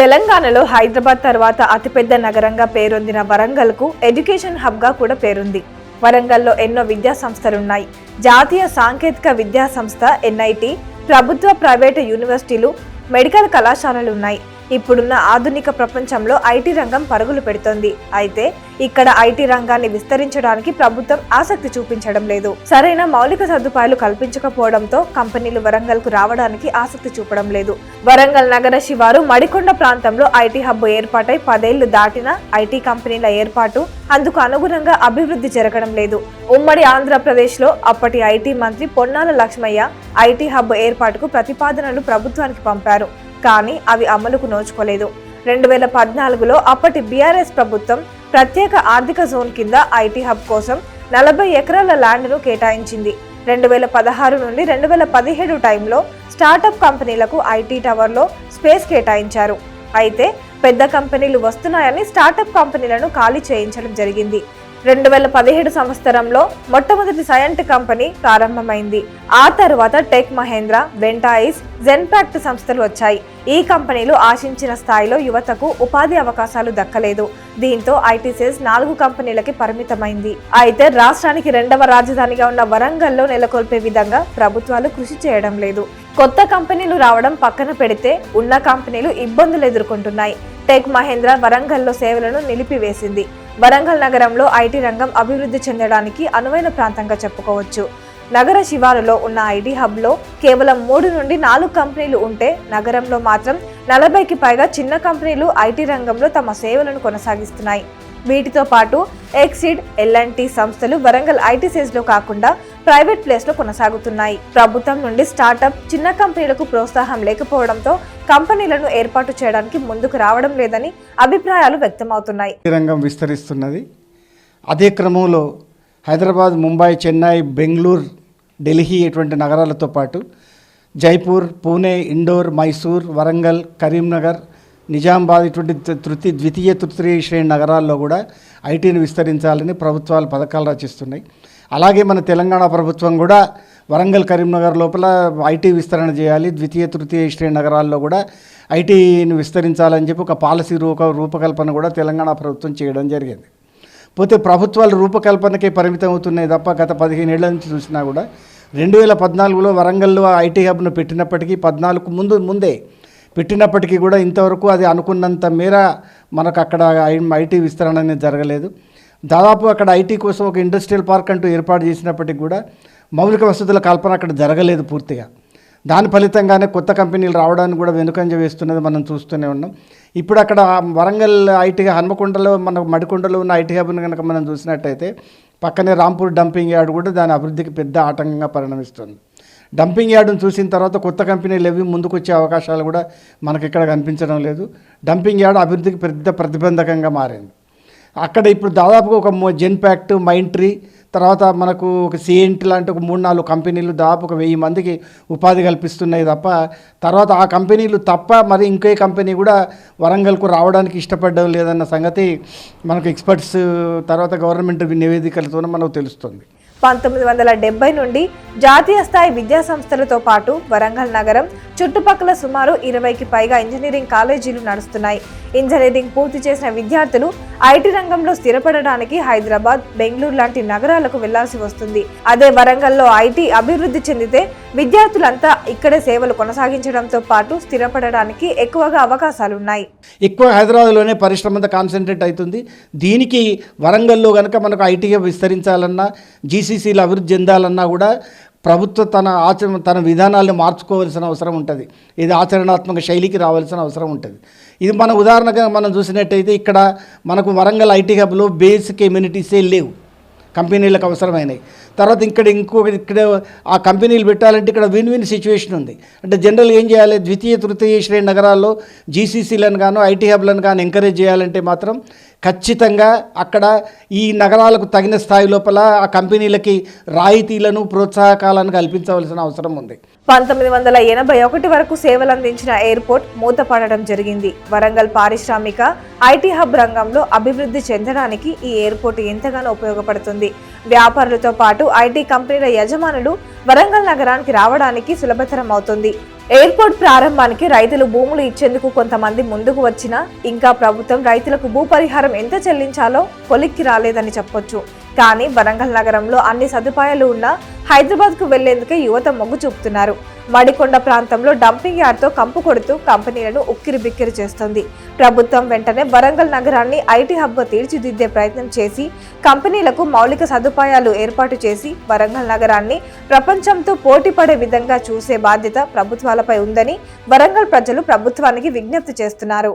తెలంగాణలో హైదరాబాద్ తర్వాత అతిపెద్ద నగరంగా పేరొందిన వరంగల్కు ఎడ్యుకేషన్ హబ్గా కూడా పేరుంది. వరంగల్లో ఎన్నో విద్యా సంస్థలున్నాయి. జాతీయ సాంకేతిక విద్యా సంస్థ ఎన్ఐటి ప్రభుత్వ ప్రైవేటు యూనివర్సిటీలు మెడికల్ కళాశాలలు ఉన్నాయి ఇప్పుడున్న ఆధునిక ప్రపంచంలో ఐటీ రంగం పరుగులు పెడుతోంది. అయితే ఇక్కడ ఐటీ రంగాన్ని విస్తరించడానికి ప్రభుత్వం ఆసక్తి చూపించడం లేదు. సరైన మౌలిక సదుపాయాలు కల్పించకపోవడంతో కంపెనీలు వరంగల్కు రావడానికి ఆసక్తి చూపడం లేదు. వరంగల్ నగర శివారు మడికొండ ప్రాంతంలో ఐటీ హబ్ ఏర్పాటై పదేళ్ళు దాటిన ఐటీ కంపెనీల ఏర్పాటు అందుకు అనుగుణంగా అభివృద్ధి జరగడం లేదు. ఉమ్మడి ఆంధ్రప్రదేశ్లో అప్పటి ఐటీ మంత్రి పొన్నాల లక్ష్మయ్య ఐటీ హబ్ ఏర్పాటుకు ప్రతిపాదనలు ప్రభుత్వానికి పంపారు. కానీ అవి అమలుకు నోచుకోలేదు. రెండు వేల పద్నాలుగులో అప్పటి బీఆర్ఎస్ ప్రభుత్వం ప్రత్యేక ఆర్థిక జోన్ కింద ఐటీ హబ్ కోసం నలభై ఎకరాల ల్యాండ్ను కేటాయించింది. రెండు వేల పదహారు నుండి రెండు వేల పదిహేడు టైంలో స్టార్టప్ కంపెనీలకు ఐటీ టవర్లో స్పేస్ కేటాయించారు. అయితే పెద్ద కంపెనీలు వస్తున్నాయని స్టార్టప్ కంపెనీలను ఖాళీ చేయించడం జరిగింది. రెండు వేల పదిహేడు సంవత్సరంలో మొట్టమొదటి సయంట్ కంపెనీ ప్రారంభమైంది. ఆ తర్వాత టెక్ మహేంద్ర వెంటాయిస్ జెన్పాక్ట్ సంస్థలు వచ్చాయి. ఈ కంపెనీలు ఆశించిన స్థాయిలో యువతకు ఉపాధి అవకాశాలు దక్కలేదు. దీంతో ఐటీ నాలుగు కంపెనీలకి పరిమితమైంది. అయితే రాష్ట్రానికి రెండవ రాజధానిగా ఉన్న వరంగల్లో నెలకొల్పే విధంగా ప్రభుత్వాలు కృషి చేయడం లేదు. కొత్త కంపెనీలు రావడం పక్కన పెడితే ఉన్న కంపెనీలు ఇబ్బందులు ఎదుర్కొంటున్నాయి. టెక్ మహేంద్ర వరంగల్లో సేవలను నిలిపివేసింది. వరంగల్ నగరంలో ఐటీ రంగం అభివృద్ధి చెందడానికి అనువైన ప్రాంతంగా చెప్పుకోవచ్చు. నగర శివారులో ఉన్న ఐటీ హబ్లో కేవలం మూడు నుండి నాలుగు కంపెనీలు ఉంటే నగరంలో మాత్రం నలభైకి పైగా చిన్న కంపెనీలు ఐటీ రంగంలో తమ సేవలను కొనసాగిస్తున్నాయి. వీటితో పాటు ఎక్సిడ్ ఎల్ఎన్టీ సంస్థలు వరంగల్ ఐటీ లో కాకుండా ప్రైవేట్ ప్లేస్లో కొనసాగుతున్నాయి. ప్రభుత్వం నుండి స్టార్టప్ చిన్న కంపెనీలకు ప్రోత్సాహం లేకపోవడంతో కంపెనీలను ఏర్పాటు చేయడానికి ముందుకు రావడం లేదని అభిప్రాయాలు వ్యక్తమవుతున్నాయి. ఈ రంగం విస్తరిస్తున్నది. అదే క్రమంలో హైదరాబాద్ ముంబై చెన్నై బెంగళూరు ఢిల్లీ ఇటువంటి నగరాలతో పాటు జైపూర్ పూణే ఇండోర్ మైసూర్ వరంగల్ కరీంనగర్ నిజామాబాద్ ఇటువంటి తృతీయ ద్వితీయ తృతీయ శ్రేణి నగరాల్లో కూడా ఐటీని విస్తరించాలని ప్రభుత్వాలు పథకాలు రచిస్తున్నాయి. అలాగే మన తెలంగాణ ప్రభుత్వం కూడా వరంగల్ కరీంనగర్ లోపల ఐటీ విస్తరణ చేయాలి ద్వితీయ తృతీయ శ్రేణి నగరాల్లో కూడా ఐటీని విస్తరించాలని చెప్పి ఒక పాలసీ రూప రూపకల్పన కూడా తెలంగాణ ప్రభుత్వం చేయడం జరిగింది. పోతే ప్రభుత్వాలు రూపకల్పనకే పరిమితం అవుతున్నాయి తప్ప గత పదిహేను ఏళ్ళ నుంచి చూసినా కూడా రెండు వేల పద్నాలుగులో వరంగల్లో ఐటీ హబ్ను పెట్టినప్పటికీ పద్నాలుగు ముందు ముందే పెట్టినప్పటికీ కూడా ఇంతవరకు అది అనుకున్నంత మేర మనకు అక్కడ ఐటీ విస్తరణ అనేది జరగలేదు. దాదాపు అక్కడ ఐటీ కోసం ఒక ఇండస్ట్రియల్ పార్క్ అంటూ ఏర్పాటు చేసినప్పటికీ కూడా మౌలిక వసతుల కల్పన అక్కడ జరగలేదు పూర్తిగా. దాని ఫలితంగానే కొత్త కంపెనీలు రావడానికి కూడా వెనుకంజ వేస్తున్నది మనం చూస్తూనే ఉన్నాం. ఇప్పుడు అక్కడ వరంగల్ ఐటీ హన్మకొండలో మన మడికొండలో ఉన్న ఐటీ హబ్ను కనుక మనం చూసినట్టయితే పక్కనే రాంపూర్ డంపింగ్ యార్డ్ కూడా దాని అభివృద్ధికి పెద్ద ఆటంకంగా పరిణమిస్తుంది. డంపింగ్ యార్డును చూసిన తర్వాత కొత్త కంపెనీలు ఏవి ముందుకొచ్చే అవకాశాలు కూడా మనకి ఇక్కడ కనిపించడం లేదు. డంపింగ్ యార్డ్ అభివృద్ధికి పెద్ద ప్రతిబంధకంగా మారింది. అక్కడ ఇప్పుడు దాదాపుగా ఒక Genpact Genpact Mindtree తర్వాత మనకు ఒక సిఎన్టీ లాంటి ఒక మూడు నాలుగు కంపెనీలు దాదాపు ఒక వెయ్యి మందికి ఉపాధి కల్పిస్తున్నాయి తప్ప తర్వాత ఆ కంపెనీలు తప్ప మరి ఇంకే కంపెనీ కూడా వరంగల్కు రావడానికి ఇష్టపడడం లేదన్న సంగతి మనకు ఎక్స్పర్ట్స్ తర్వాత గవర్నమెంట్ నివేదికలతో మనకు తెలుస్తుంది. పంతొమ్మిది వందల డెబ్బై నుండి జాతీయ స్థాయి విద్యా సంస్థలతో పాటు వరంగల్ నగరం చుట్టుపక్కల సుమారు ఇరవైకి పైగా ఇంజనీరింగ్ కాలేజీలు నడుస్తున్నాయి. ఇంజనీరింగ్ పూర్తి చేసిన విద్యార్థులు ఐటీ రంగంలో స్థిరపడడానికి హైదరాబాద్ బెంగళూరు లాంటి నగరాలకు వెళ్ళాల్సి వస్తుంది. అదే వరంగల్లో ఐటీ అభివృద్ధి చెందితే విద్యార్థులంతా ఇక్కడే సేవలు కొనసాగించడంతో పాటు స్థిరపడడానికి ఎక్కువగా అవకాశాలున్నాయి. ఎక్కువ హైదరాబాద్లోనే పరిశ్రమ అంతా కాన్సన్ట్రేట్ అవుతుంది. దీనికి వరంగల్లో కనుక మనకు ఐటీగా విస్తరించాలన్నా జీసీసీలు అభివృద్ధి చెందాలన్నా కూడా ప్రభుత్వం తన ఆచరణ తన విధానాలను మార్చుకోవాల్సిన అవసరం ఉంటుంది. ఇది ఆచరణాత్మక శైలికి రావాల్సిన అవసరం ఉంటుంది. ఇది మన ఉదాహరణగా మనం చూసినట్టయితే ఇక్కడ మనకు వరంగల్ ఐటీ హబ్లో బేసిక్ ఇమ్యూనిటీసే లేవు. కంపెనీలకు అవసరమైనవి. తర్వాత ఇక్కడ ఇంకొక ఇక్కడ ఆ కంపెనీలు పెట్టాలంటే ఇక్కడ విన్ విన్ సిచ్యువేషన్ ఉంది. అంటే జనరల్ ఏం చేయాలి? ద్వితీయ తృతీయ శ్రేణి నగరాల్లో జీసీసీలను గాను ఐటీ హబ్లను కానీ ఎంకరేజ్ చేయాలంటే మాత్రం ఖచ్చితంగా అక్కడ ఈ నగరాలకు తగిన స్థాయి లోపల ఆ కంపెనీలకి రాయితీలను ప్రోత్సాహకాలను కల్పించవలసిన అవసరం ఉంది. పంతొమ్మిది వందల ఎనభై ఒకటి వరకు సేవలు అందించిన ఎయిర్పోర్ట్ మూతపడడం జరిగింది. వరంగల్ పారిశ్రామిక ఐటీ హబ్ రంగంలో అభివృద్ధి చెందడానికి ఈ ఎయిర్పోర్ట్ ఎంతగానో ఉపయోగపడుతుంది. వ్యాపారులతో పాటు ఐటీ కంపెనీల యజమానులు వరంగల్ నగరానికి రావడానికి సులభతరం అవుతుంది ఎయిర్పోర్ట్ ప్రారంభానికి రైతులు భూములు ఇచ్చేందుకు కొంతమంది ముందుకు వచ్చినా ఇంకా ప్రభుత్వం రైతులకు భూ పరిహారం ఎంత చెల్లించాలో కొలిక్కి రాలేదని చెప్పొచ్చు. కానీ వరంగల్ నగరంలో అన్ని సదుపాయాలు ఉన్నా హైదరాబాద్కు వెళ్ళేందుకే యువత మొగ్గు చూపుతున్నారు. మడికొండ ప్రాంతంలో డంపింగ్ యార్డ్తో కంపు కొడుతూ కంపెనీలను ఉక్కిరి బిక్కిరి ప్రభుత్వం వెంటనే వరంగల్ నగరాన్ని ఐటీ హబ్గా తీర్చిదిద్దే ప్రయత్నం చేసి కంపెనీలకు మౌలిక సదుపాయాలు ఏర్పాటు చేసి వరంగల్ నగరాన్ని ప్రపంచంతో పోటీ పడే విధంగా చూసే బాధ్యత ప్రభుత్వాలపై ఉందని వరంగల్ ప్రజలు ప్రభుత్వానికి విజ్ఞప్తి చేస్తున్నారు.